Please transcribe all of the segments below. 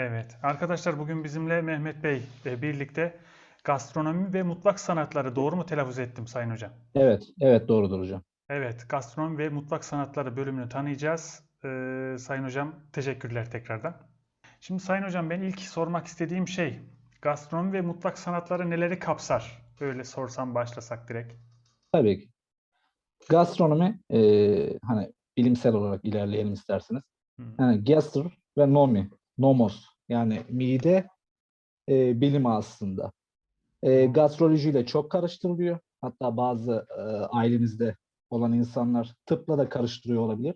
Evet. Arkadaşlar bugün bizimle Mehmet Bey e, birlikte gastronomi ve mutfak sanatları doğru mu telaffuz ettim Sayın Hocam? Evet, evet doğrudur hocam. Evet, gastronomi ve mutfak sanatları bölümünü tanıyacağız. Ee, Sayın Hocam teşekkürler tekrardan. Şimdi Sayın Hocam ben ilk sormak istediğim şey gastronomi ve mutfak sanatları neleri kapsar? Öyle sorsam başlasak direkt. Tabii ki. Gastronomi, e, hani bilimsel olarak ilerleyelim isterseniz. Yani gastr ve nomi, nomos yani mide e, bilimi aslında. E, gastrolojiyle çok karıştırılıyor. Hatta bazı e, ailenizde olan insanlar tıpla da karıştırıyor olabilir.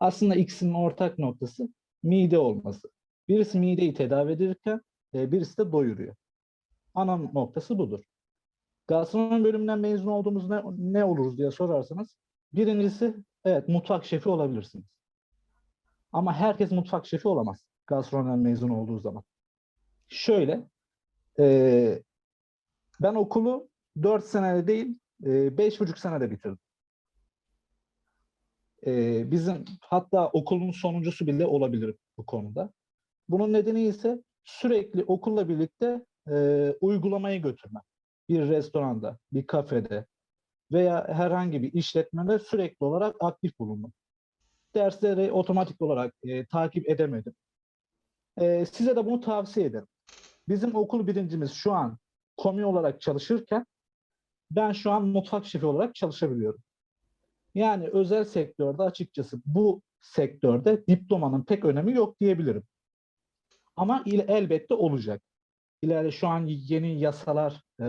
Aslında ikisinin ortak noktası mide olması. Birisi mideyi tedavi ederken e, birisi de doyuruyor. Ana noktası budur. Gastronomi bölümünden mezun olduğumuz ne, ne oluruz diye sorarsanız birincisi evet mutfak şefi olabilirsiniz. Ama herkes mutfak şefi olamaz gastronomiden mezun olduğu zaman. Şöyle e, ben okulu 4 senede değil e, beş buçuk senede bitirdim. E, bizim hatta okulun sonuncusu bile olabilir bu konuda. Bunun nedeni ise sürekli okulla birlikte e, uygulamayı götürmek bir restoranda, bir kafede veya herhangi bir işletmede sürekli olarak aktif bulundum. Dersleri otomatik olarak e, takip edemedim. E, size de bunu tavsiye ederim. Bizim okul birincimiz şu an komi olarak çalışırken ben şu an mutfak şefi olarak çalışabiliyorum. Yani özel sektörde açıkçası bu sektörde diplomanın pek önemi yok diyebilirim. Ama il- elbette olacak. İleride şu an yeni yasalar, e,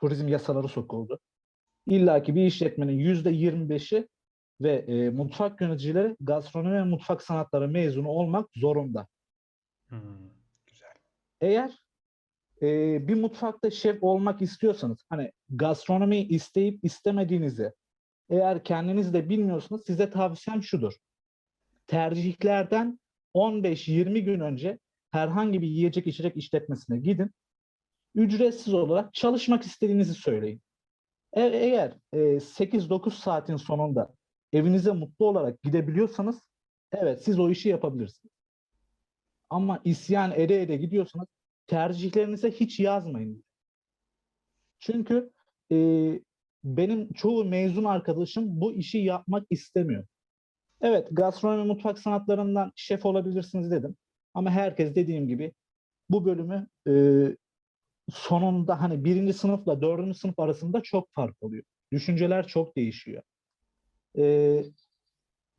turizm yasaları sokuldu. İlla ki bir işletmenin yüzde 25'i ve e, mutfak yöneticileri gastronomi ve mutfak sanatları mezunu olmak zorunda. Hmm, güzel. Eğer e, bir mutfakta şef olmak istiyorsanız, hani gastronomiyi isteyip istemediğinizi eğer kendiniz de bilmiyorsanız size tavsiyem şudur. Tercihlerden 15-20 gün önce herhangi bir yiyecek içecek işletmesine gidin. Ücretsiz olarak çalışmak istediğinizi söyleyin. E- eğer e, 8-9 saatin sonunda evinize mutlu olarak gidebiliyorsanız evet siz o işi yapabilirsiniz. Ama isyan ede ede gidiyorsanız tercihlerinize hiç yazmayın. Çünkü e, benim çoğu mezun arkadaşım bu işi yapmak istemiyor. Evet, gastronomi mutfak sanatlarından şef olabilirsiniz dedim. Ama herkes dediğim gibi bu bölümü e, sonunda hani birinci sınıfla dördüncü sınıf arasında çok fark oluyor. Düşünceler çok değişiyor. E,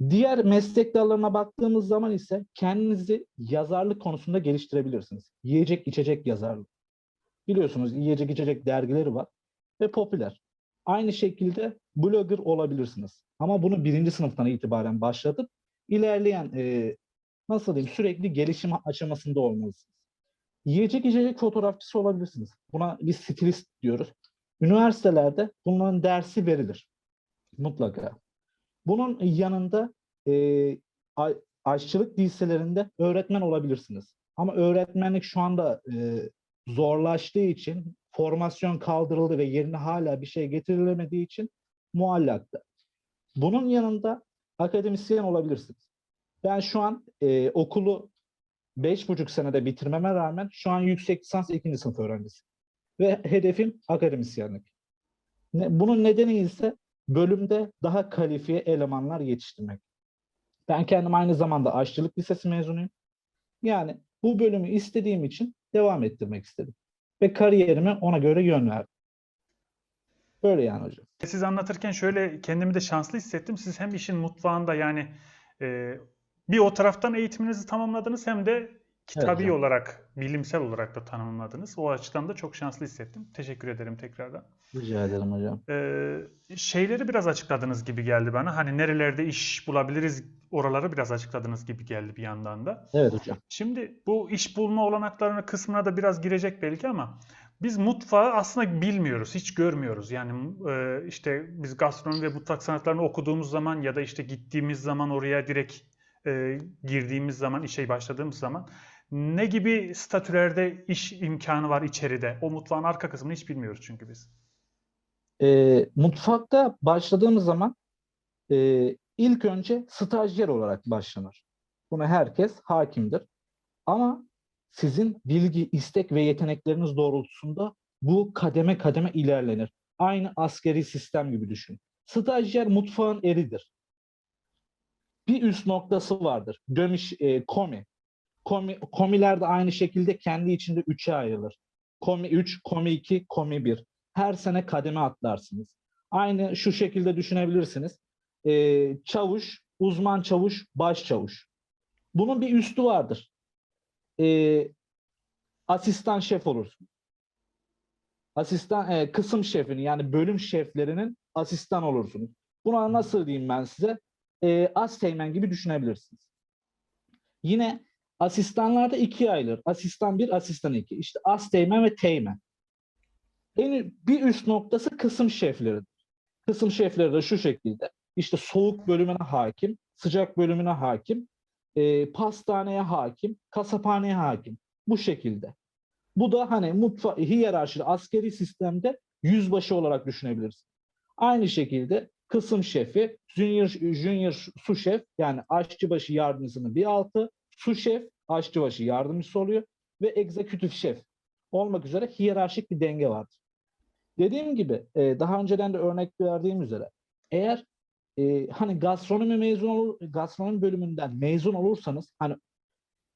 diğer meslek dallarına baktığımız zaman ise kendinizi yazarlık konusunda geliştirebilirsiniz. Yiyecek içecek yazarlık. Biliyorsunuz yiyecek içecek dergileri var ve popüler. Aynı şekilde blogger olabilirsiniz. Ama bunu birinci sınıftan itibaren başlatıp ilerleyen e, nasıl diyeyim sürekli gelişim aşamasında olmalısınız. Yiyecek içecek fotoğrafçısı olabilirsiniz. Buna bir stilist diyoruz. Üniversitelerde bunların dersi verilir. Mutlaka. Bunun yanında e, aşçılık liselerinde öğretmen olabilirsiniz. Ama öğretmenlik şu anda e, zorlaştığı için formasyon kaldırıldı ve yerine hala bir şey getirilemediği için muallakta. Bunun yanında akademisyen olabilirsiniz. Ben şu an e, okulu beş buçuk senede bitirmeme rağmen şu an yüksek lisans ikinci sınıf öğrencisi. Ve hedefim akademisyenlik. Ne, bunun nedeni ise bölümde daha kalifiye elemanlar yetiştirmek. Ben kendim aynı zamanda aşçılık lisesi mezunuyum. Yani bu bölümü istediğim için devam ettirmek istedim. Ve kariyerime ona göre yön verdim. Böyle yani hocam. Siz anlatırken şöyle kendimi de şanslı hissettim. Siz hem işin mutfağında yani e, bir o taraftan eğitiminizi tamamladınız hem de kitabi hocam. olarak, bilimsel olarak da tanımladınız. O açıdan da çok şanslı hissettim. Teşekkür ederim tekrardan. Rica ederim hocam. Ee, şeyleri biraz açıkladınız gibi geldi bana. Hani nerelerde iş bulabiliriz oraları biraz açıkladınız gibi geldi bir yandan da. Evet hocam. Şimdi bu iş bulma olanaklarını kısmına da biraz girecek belki ama biz mutfağı aslında bilmiyoruz, hiç görmüyoruz. Yani e, işte biz gastronomi ve mutfak sanatlarını okuduğumuz zaman ya da işte gittiğimiz zaman oraya direkt e, girdiğimiz zaman, işe başladığımız zaman ne gibi statülerde iş imkanı var içeride? O mutfağın arka kısmını hiç bilmiyoruz çünkü biz. Ee, mutfakta başladığımız zaman e, ilk önce stajyer olarak başlanır. Buna herkes hakimdir. Ama sizin bilgi, istek ve yetenekleriniz doğrultusunda bu kademe kademe ilerlenir. Aynı askeri sistem gibi düşün. Stajyer mutfağın eridir. Bir üst noktası vardır. Gömiş, e, komi. komi. Komiler de aynı şekilde kendi içinde üçe ayrılır. Komi 3, komi 2, komi 1. Her sene kademe atlarsınız. Aynı şu şekilde düşünebilirsiniz. E, çavuş, uzman çavuş, baş çavuş. Bunun bir üstü vardır. E, asistan şef olursun. Asistan, e, kısım şefinin yani bölüm şeflerinin asistan olursunuz. Buna nasıl diyeyim ben size? E, az teğmen gibi düşünebilirsiniz. Yine asistanlarda ikiye ayrılır. Asistan bir, asistan iki. İşte az teğmen ve teğmen. En bir üst noktası kısım şefleridir. Kısım şefleri de şu şekilde. İşte soğuk bölümüne hakim, sıcak bölümüne hakim, e, pastaneye hakim, kasaphaneye hakim. Bu şekilde. Bu da hani mutfa hiyerarşide askeri sistemde yüzbaşı olarak düşünebiliriz. Aynı şekilde kısım şefi, junior, junior su şef yani aşçıbaşı yardımcısının bir altı, su şef aşçıbaşı yardımcısı oluyor ve egzekütif şef olmak üzere hiyerarşik bir denge vardır. Dediğim gibi e, daha önceden de örnek verdiğim üzere eğer e, hani gastronomi mezun olur, gastronomi bölümünden mezun olursanız hani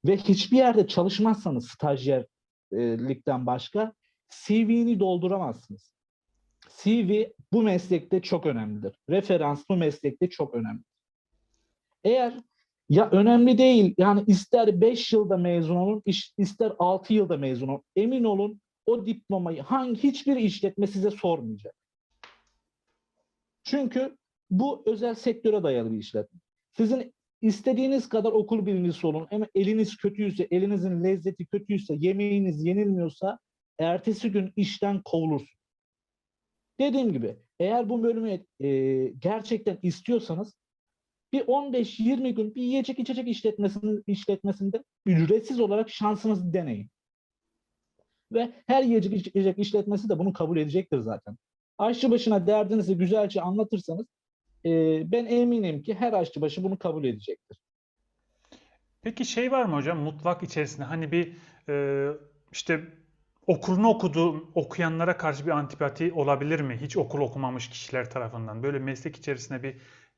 ve hiçbir yerde çalışmazsanız stajyerlikten başka CV'ni dolduramazsınız. CV bu meslekte çok önemlidir. Referans bu meslekte çok önemli. Eğer ya önemli değil yani ister 5 yılda mezun olun ister 6 yılda mezun olun emin olun o diplomayı hangi hiçbir işletme size sormayacak. Çünkü bu özel sektöre dayalı bir işletme. Sizin istediğiniz kadar okul birincisi olun ama eliniz kötüyse, elinizin lezzeti kötüyse, yemeğiniz yenilmiyorsa ertesi gün işten kovulursunuz. Dediğim gibi eğer bu bölümü e, gerçekten istiyorsanız bir 15-20 gün bir yiyecek içecek işletmesinin işletmesinde ücretsiz olarak şansınızı deneyin. Ve her yiyecek işletmesi de bunu kabul edecektir zaten. Aşçı başına derdinizi güzelce anlatırsanız e, ben eminim ki her aşçıbaşı bunu kabul edecektir. Peki şey var mı hocam mutfak içerisinde hani bir e, işte okulunu okuduğu okuyanlara karşı bir antipati olabilir mi? Hiç okul okumamış kişiler tarafından. Böyle meslek içerisinde bir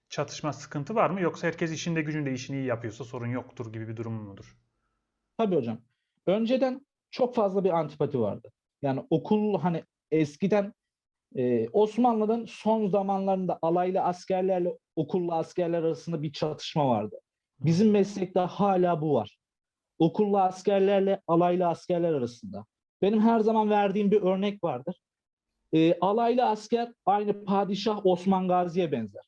çatışma, sıkıntı var mı? Yoksa herkes işinde gücünde işini iyi yapıyorsa sorun yoktur gibi bir durum mudur? Tabii hocam. Önceden çok fazla bir antipati vardı. Yani okul hani eskiden e, Osmanlı'nın son zamanlarında alaylı askerlerle okullu askerler arasında bir çatışma vardı. Bizim meslekte hala bu var. Okullu askerlerle alaylı askerler arasında. Benim her zaman verdiğim bir örnek vardır. E, alaylı asker aynı padişah Osman Gazi'ye benzer.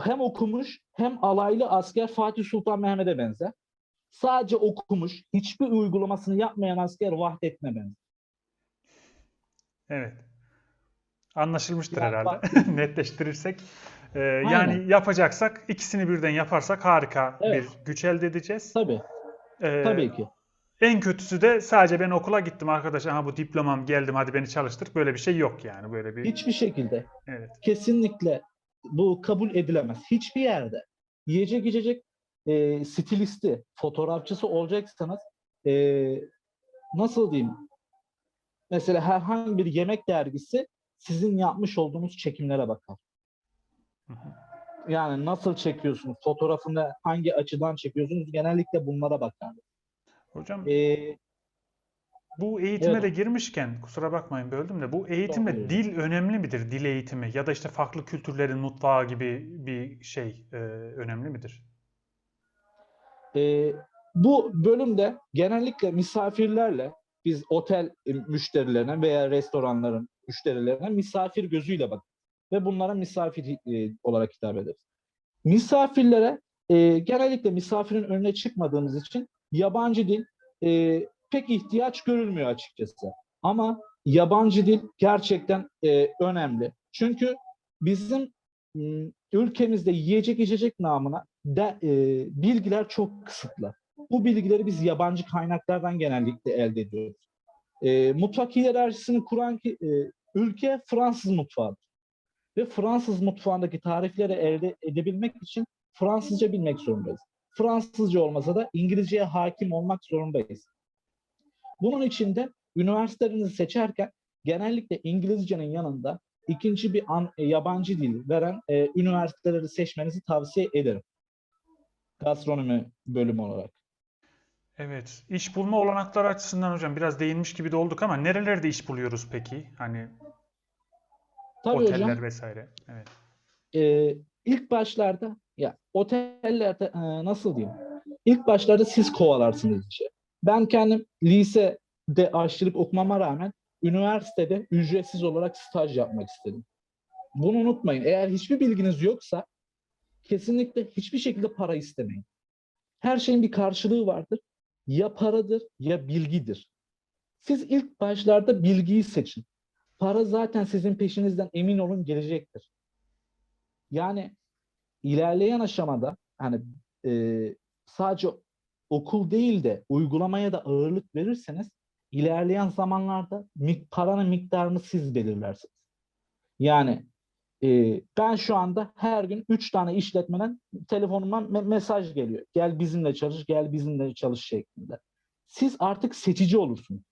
Hem okumuş hem alaylı asker Fatih Sultan Mehmet'e benzer. Sadece okumuş, hiçbir uygulamasını yapmayan asker Vahdettin'e benzer. Evet. Anlaşılmıştır Ya herhalde. Netleştirirsek. Ee, Aynen. yani yapacaksak ikisini birden yaparsak harika Evet. bir güç elde edeceğiz. Tabii, Ee, tabii ki. En kötüsü de sadece ben okula gittim arkadaş. Aha bu diplomam geldim hadi beni çalıştır. Böyle bir şey yok yani. Böyle bir Hiçbir şekilde evet. kesinlikle bu kabul edilemez. Hiçbir yerde yiyecek içecek e, stilisti, fotoğrafçısı olacaksanız e, nasıl diyeyim? Mesela herhangi bir yemek dergisi sizin yapmış olduğunuz çekimlere bakar. Yani nasıl çekiyorsunuz, fotoğrafını hangi açıdan çekiyorsunuz genellikle bunlara bakar. Hocam E, bu eğitime evet. de girmişken kusura bakmayın böldüm de bu eğitimde dil önemli midir? Dil eğitimi ya da işte farklı kültürlerin mutfağı gibi bir şey e, önemli midir? Ee, bu bölümde genellikle misafirlerle biz otel e, müşterilerine veya restoranların müşterilerine misafir gözüyle bak ve bunlara misafir e, olarak hitap ederiz. Misafirlere e, genellikle misafirin önüne çıkmadığımız için yabancı dil e, pek ihtiyaç görülmüyor açıkçası. Ama yabancı dil gerçekten e, önemli. Çünkü bizim m, ülkemizde yiyecek içecek namına de, e, bilgiler çok kısıtlı. Bu bilgileri biz yabancı kaynaklardan genellikle elde ediyoruz. E, mutfak hiyerarşisini kuran ki, e, ülke Fransız mutfağıdır. Ve Fransız mutfağındaki tarifleri elde edebilmek için Fransızca bilmek zorundayız. Fransızca olmasa da İngilizceye hakim olmak zorundayız. Bunun için de üniversitelerinizi seçerken genellikle İngilizcenin yanında ikinci bir an- e, yabancı dil veren e, üniversiteleri seçmenizi tavsiye ederim. Gastronomi bölümü olarak. Evet. İş bulma olanakları açısından hocam biraz değinmiş gibi de olduk ama nerelerde iş buluyoruz peki? Hani Tabii oteller hocam. vesaire. Evet. e, ilk başlarda ya otellerde e, nasıl diyeyim? İlk başlarda siz kovalarsınız işi. Ben kendim lisede aşçılık okumama rağmen üniversitede ücretsiz olarak staj yapmak istedim. Bunu unutmayın. Eğer hiçbir bilginiz yoksa kesinlikle hiçbir şekilde para istemeyin. Her şeyin bir karşılığı vardır. Ya paradır ya bilgidir. Siz ilk başlarda bilgiyi seçin. Para zaten sizin peşinizden emin olun gelecektir. Yani ilerleyen aşamada hani e, sadece okul değil de uygulamaya da ağırlık verirseniz ilerleyen zamanlarda paranın miktarını siz belirlersiniz. Yani e, ben şu anda her gün 3 tane işletmeden telefonuma me- mesaj geliyor. Gel bizimle çalış, gel bizimle çalış şeklinde. Siz artık seçici olursunuz.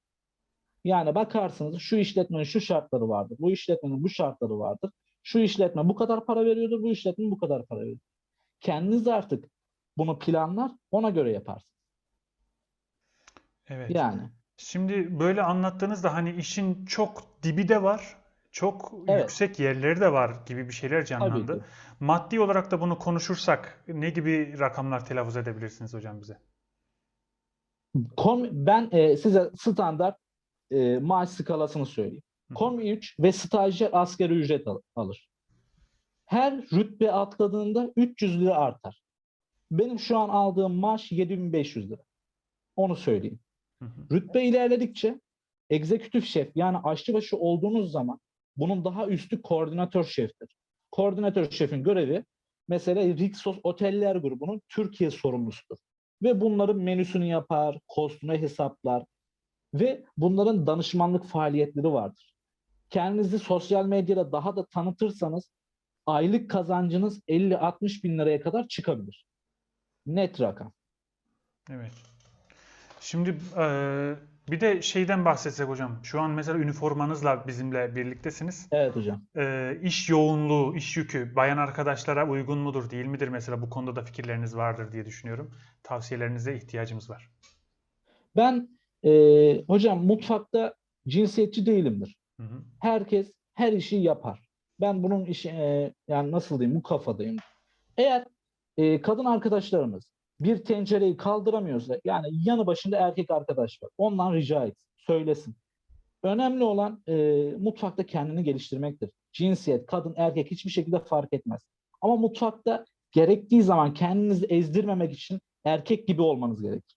Yani bakarsınız şu işletmenin şu şartları vardır, bu işletmenin bu şartları vardır. Şu işletme bu kadar para veriyordur, bu işletme bu kadar para veriyor. Kendiniz artık bunu planlar, ona göre yaparsınız. Evet. Yani Şimdi böyle anlattığınızda hani işin çok dibi de var, çok Evet. yüksek yerleri de var gibi bir şeyler tabii canlandı. ki. Maddi olarak da bunu konuşursak ne gibi rakamlar telaffuz edebilirsiniz hocam bize? Kom- ben e, size standart e, maaş skalasını söyleyeyim. Hı. Komi 3 ve stajyer asgari ücret al- alır. Her rütbe atladığında 300 lira artar. Benim şu an aldığım maaş 7500 lira. Onu söyleyeyim. Hı hı. Rütbe ilerledikçe egzekütif şef yani aşçıbaşı olduğunuz zaman bunun daha üstü koordinatör şeftir. Koordinatör şefin görevi mesela Rixos Oteller grubunun Türkiye sorumlusudur. Ve bunların menüsünü yapar, kostümü hesaplar ve bunların danışmanlık faaliyetleri vardır. Kendinizi sosyal medyada daha da tanıtırsanız aylık kazancınız 50-60 bin liraya kadar çıkabilir. Net rakam. Evet. Şimdi eee, bir de şeyden bahsetsek hocam. Şu an mesela üniformanızla bizimle birliktesiniz. Evet hocam. Eee iş yoğunluğu, iş yükü bayan arkadaşlara uygun mudur, değil midir? Mesela bu konuda da fikirleriniz vardır diye düşünüyorum. Tavsiyelerinize ihtiyacımız var. Ben eee, hocam mutfakta cinsiyetçi değilimdir. Hı hı. Herkes her işi yapar. Ben bunun işi eee, yani nasıl diyeyim bu kafadayım. Eğer eee, kadın arkadaşlarımız bir tencereyi kaldıramıyorsa yani yanı başında erkek arkadaş var. Ondan rica et, söylesin. Önemli olan eee, mutfakta kendini geliştirmektir. Cinsiyet, kadın, erkek hiçbir şekilde fark etmez. Ama mutfakta gerektiği zaman kendinizi ezdirmemek için erkek gibi olmanız gerekir.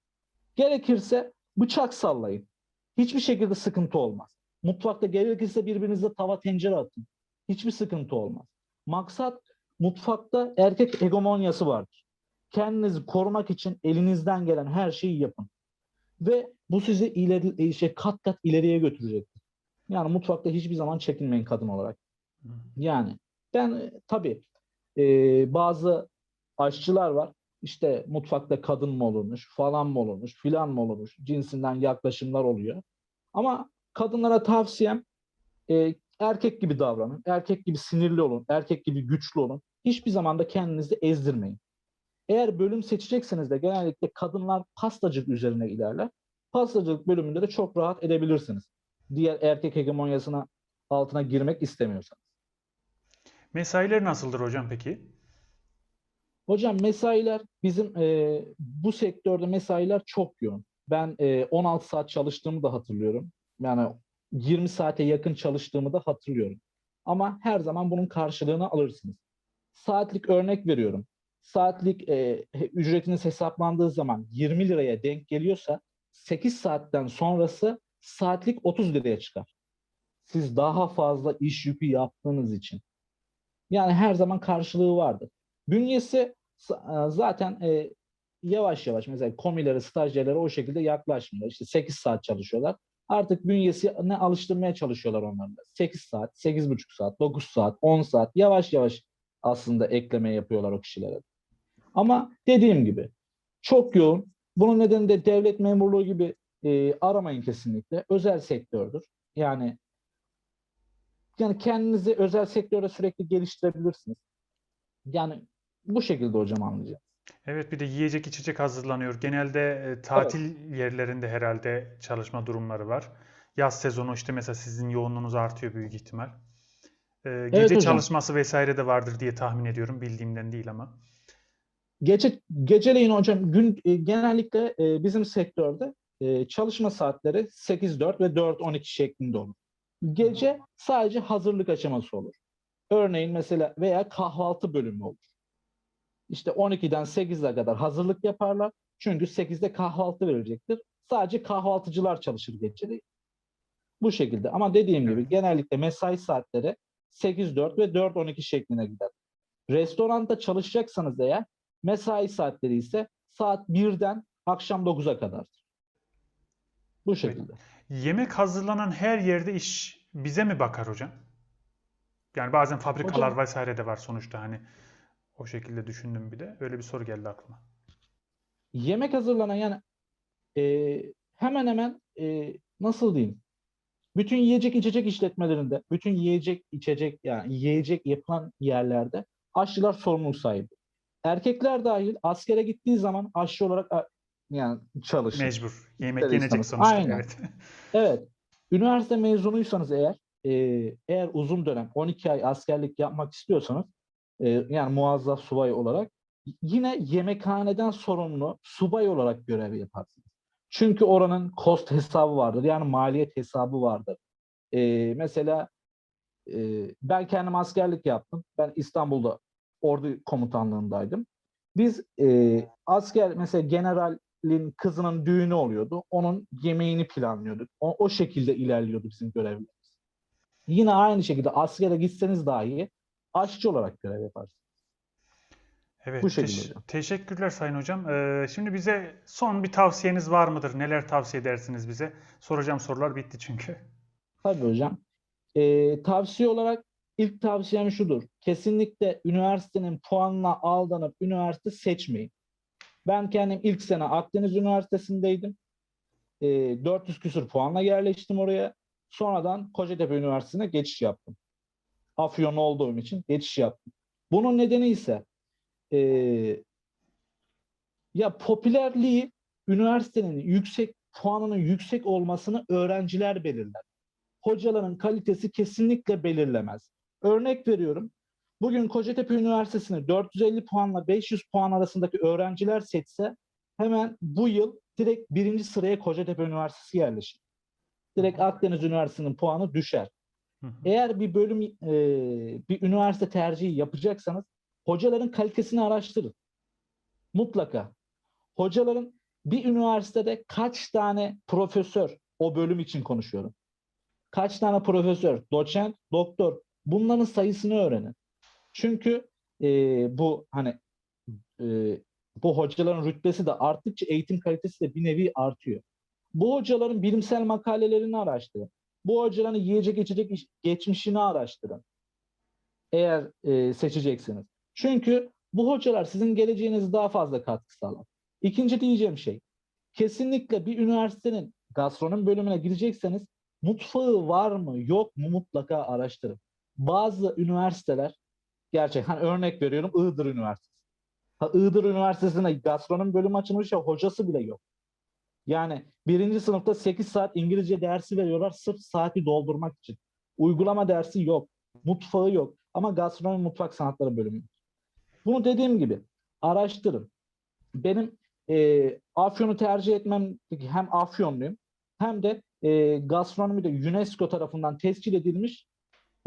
Gerekirse bıçak sallayın. Hiçbir şekilde sıkıntı olmaz. Mutfakta gerekirse birbirinize tava tencere atın. Hiçbir sıkıntı olmaz. Maksat mutfakta erkek hegemonyası vardır. Kendinizi korumak için elinizden gelen her şeyi yapın. Ve bu sizi ileri, e, şey, kat kat ileriye götürecektir. Yani mutfakta hiçbir zaman çekinmeyin kadın olarak. Hı. Yani ben e, tabii e, bazı aşçılar var. İşte mutfakta kadın mı olurmuş, falan mı olurmuş, filan mı olurmuş cinsinden yaklaşımlar oluyor. Ama kadınlara tavsiyem e, erkek gibi davranın, erkek gibi sinirli olun, erkek gibi güçlü olun. Hiçbir zaman da kendinizi ezdirmeyin. Eğer bölüm seçecekseniz de genellikle kadınlar pastacılık üzerine ilerler. Pastacılık bölümünde de çok rahat edebilirsiniz. Diğer erkek hegemonyasına altına girmek istemiyorsanız. Mesailer nasıldır hocam peki? Hocam mesailer bizim e, bu sektörde mesailer çok yoğun. Ben e, 16 saat çalıştığımı da hatırlıyorum. Yani 20 saate yakın çalıştığımı da hatırlıyorum. Ama her zaman bunun karşılığını alırsınız. Saatlik örnek veriyorum. Saatlik e, ücretiniz hesaplandığı zaman 20 liraya denk geliyorsa 8 saatten sonrası saatlik 30 liraya çıkar. Siz daha fazla iş yükü yaptığınız için. Yani her zaman karşılığı vardır. Bünyesi e, zaten e, yavaş yavaş mesela komileri, stajyerlere o şekilde yaklaşmıyor. İşte 8 saat çalışıyorlar. Artık bünyesi ne alıştırmaya çalışıyorlar onları da. 8 saat, 8,5 saat, 9 saat, 10 saat yavaş yavaş aslında ekleme yapıyorlar o kişilere. Ama dediğim gibi Çok yoğun. Bunun nedeni de devlet memurluğu gibi e, aramayın kesinlikle. Özel sektördür. Yani yani kendinizi özel sektörde sürekli geliştirebilirsiniz. Yani bu şekilde hocam anlayacağım. Evet bir de yiyecek içecek hazırlanıyor. Genelde e, tatil yerlerinde herhalde çalışma durumları var. Yaz sezonu işte mesela sizin yoğunluğunuz artıyor büyük ihtimal. E, gece hocam. çalışması vesaire de vardır diye tahmin ediyorum. Bildiğimden değil ama. Gece geceleyin hocam gün e, genellikle e, bizim sektörde e, çalışma saatleri 8-4 ve 4-12 şeklinde olur. Gece sadece hazırlık aşaması olur. Örneğin mesela veya kahvaltı bölümü olur. İşte 12'den 8'e kadar hazırlık yaparlar. Çünkü 8'de kahvaltı verilecektir. Sadece kahvaltıcılar çalışır geceleyin. Bu şekilde. Ama dediğim gibi genellikle mesai saatleri 8-4 ve 4-12 şeklinde gider. Restoranda çalışacaksanız eğer mesai saatleri ise saat 1'den akşam 9'a kadar. Bu şekilde. Yemek hazırlanan her yerde iş bize mi bakar hocam? Yani bazen fabrikalar Hocam- vesaire de var sonuçta hani o şekilde düşündüm bir de. Öyle bir soru geldi aklıma. Yemek hazırlanan yani e, hemen hemen e, nasıl diyeyim? Bütün yiyecek içecek işletmelerinde, bütün yiyecek içecek yani yiyecek yapılan yerlerde aşçılar sorumluluk sahibi. Erkekler dahil askere gittiği zaman aşçı olarak yani çalışır. Mecbur. Yemek yenecek sonuçta. Aynen. Evet. Evet. Üniversite mezunuysanız eğer, e, eğer uzun dönem 12 ay askerlik yapmak istiyorsanız, e, yani muazzaf subay olarak yine yemekhaneden sorumlu subay olarak görev yaparsınız. Çünkü oranın cost hesabı vardır. Yani maliyet hesabı vardır. E, mesela e, ben kendim askerlik yaptım. Ben İstanbul'da ordu komutanlığındaydım. Biz e, asker mesela generalin kızının düğünü oluyordu. Onun yemeğini planlıyorduk. O, o şekilde ilerliyordu bizim görevlerimiz. Yine aynı şekilde askere gitseniz dahi aşçı olarak görev yaparsınız. Evet, Bu şekilde teş- hocam. teşekkürler Sayın Hocam. Ee, şimdi bize son bir tavsiyeniz var mıdır? Neler tavsiye edersiniz bize? Soracağım sorular bitti çünkü. Tabii hocam. Ee, tavsiye olarak ilk tavsiyem şudur. Kesinlikle üniversitenin puanına aldanıp üniversite seçmeyin. Ben kendim ilk sene Akdeniz Üniversitesi'ndeydim. Ee, 400 küsur puanla yerleştim oraya. Sonradan Kocatepe Üniversitesi'ne geçiş yaptım. Afyon olduğum için geçiş yaptım. Bunun nedeni ise ee, ya popülerliği üniversitenin yüksek puanının yüksek olmasını öğrenciler belirler hocaların kalitesi kesinlikle belirlemez. Örnek veriyorum. Bugün Kocatepe Üniversitesi'ne 450 puanla 500 puan arasındaki öğrenciler seçse hemen bu yıl direkt birinci sıraya Kocatepe Üniversitesi yerleşir. Direkt Akdeniz Üniversitesi'nin puanı düşer. Eğer bir bölüm, e, bir üniversite tercihi yapacaksanız hocaların kalitesini araştırın. Mutlaka. Hocaların bir üniversitede kaç tane profesör o bölüm için konuşuyorum kaç tane profesör, doçent, doktor bunların sayısını öğrenin. Çünkü e, bu hani e, bu hocaların rütbesi de arttıkça eğitim kalitesi de bir nevi artıyor. Bu hocaların bilimsel makalelerini araştırın. Bu hocaların yiyecek içecek iş- geçmişini araştırın. Eğer e, seçeceksiniz. Çünkü bu hocalar sizin geleceğinize daha fazla katkı sağlar. İkinci diyeceğim şey, kesinlikle bir üniversitenin gastronomi bölümüne girecekseniz mutfağı var mı yok mu mutlaka araştırın. Bazı üniversiteler gerçek hani örnek veriyorum Iğdır Üniversitesi. Ha, Iğdır Üniversitesi'nde gastronomi bölümü açılmış ya hocası bile yok. Yani birinci sınıfta 8 saat İngilizce dersi veriyorlar sırf saati doldurmak için. Uygulama dersi yok. Mutfağı yok. Ama gastronomi mutfak sanatları bölümü. Bunu dediğim gibi araştırın. Benim e, Afyon'u tercih etmem hem Afyonluyum hem de e, gastronomide UNESCO tarafından tescil edilmiş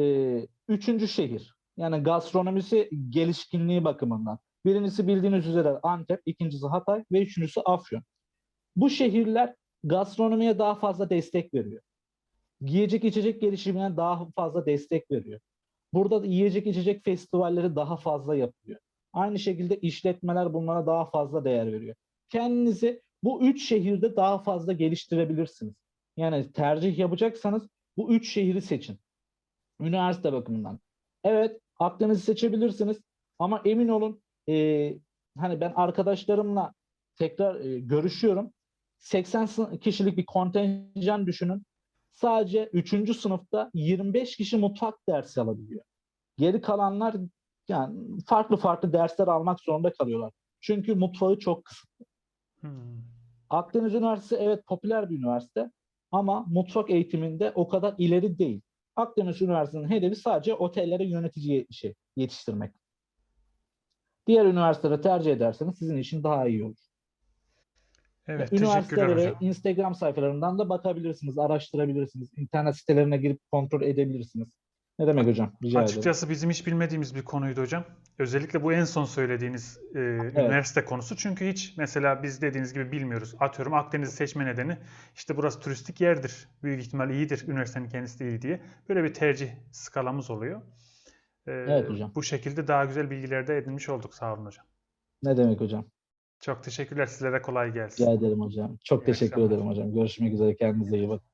e, üçüncü şehir. Yani gastronomisi gelişkinliği bakımından. Birincisi bildiğiniz üzere Antep, ikincisi Hatay ve üçüncüsü Afyon. Bu şehirler gastronomiye daha fazla destek veriyor. Yiyecek içecek gelişimine daha fazla destek veriyor. Burada da yiyecek içecek festivalleri daha fazla yapıyor. Aynı şekilde işletmeler bunlara daha fazla değer veriyor. Kendinizi bu üç şehirde daha fazla geliştirebilirsiniz. Yani tercih yapacaksanız bu üç şehri seçin. Üniversite bakımından. Evet Akdeniz'i seçebilirsiniz ama emin olun e, hani ben arkadaşlarımla tekrar e, görüşüyorum. 80 sı- kişilik bir kontenjan düşünün. Sadece 3. sınıfta 25 kişi mutfak dersi alabiliyor. Geri kalanlar yani farklı farklı dersler almak zorunda kalıyorlar. Çünkü mutfağı çok kısıtlı. Hmm. Akdeniz Üniversitesi evet popüler bir üniversite ama mutfak eğitiminde o kadar ileri değil. Akdeniz Üniversitesi'nin hedefi sadece otellere yönetici yetiştirmek. Diğer üniversiteleri tercih ederseniz sizin için daha iyi olur. Evet, hocam. Instagram sayfalarından da bakabilirsiniz, araştırabilirsiniz. İnternet sitelerine girip kontrol edebilirsiniz. Ne demek hocam? Rica ederim. Açıkçası bizim hiç bilmediğimiz bir konuydu hocam. Özellikle bu en son söylediğiniz e, üniversite konusu. Çünkü hiç mesela biz dediğiniz gibi bilmiyoruz. Atıyorum Akdeniz'i seçme nedeni işte burası turistik yerdir. Büyük ihtimal iyidir. Üniversitenin kendisi de iyi diye. Böyle bir tercih skalamız oluyor. E, Evet hocam. Bu şekilde daha güzel bilgiler de edinmiş olduk. Sağ olun hocam. Ne demek hocam? Çok teşekkürler. Sizlere kolay gelsin. Rica ederim hocam. Çok İyi teşekkür akşamlar. ederim hocam. Görüşmek üzere. Kendinize iyi bakın.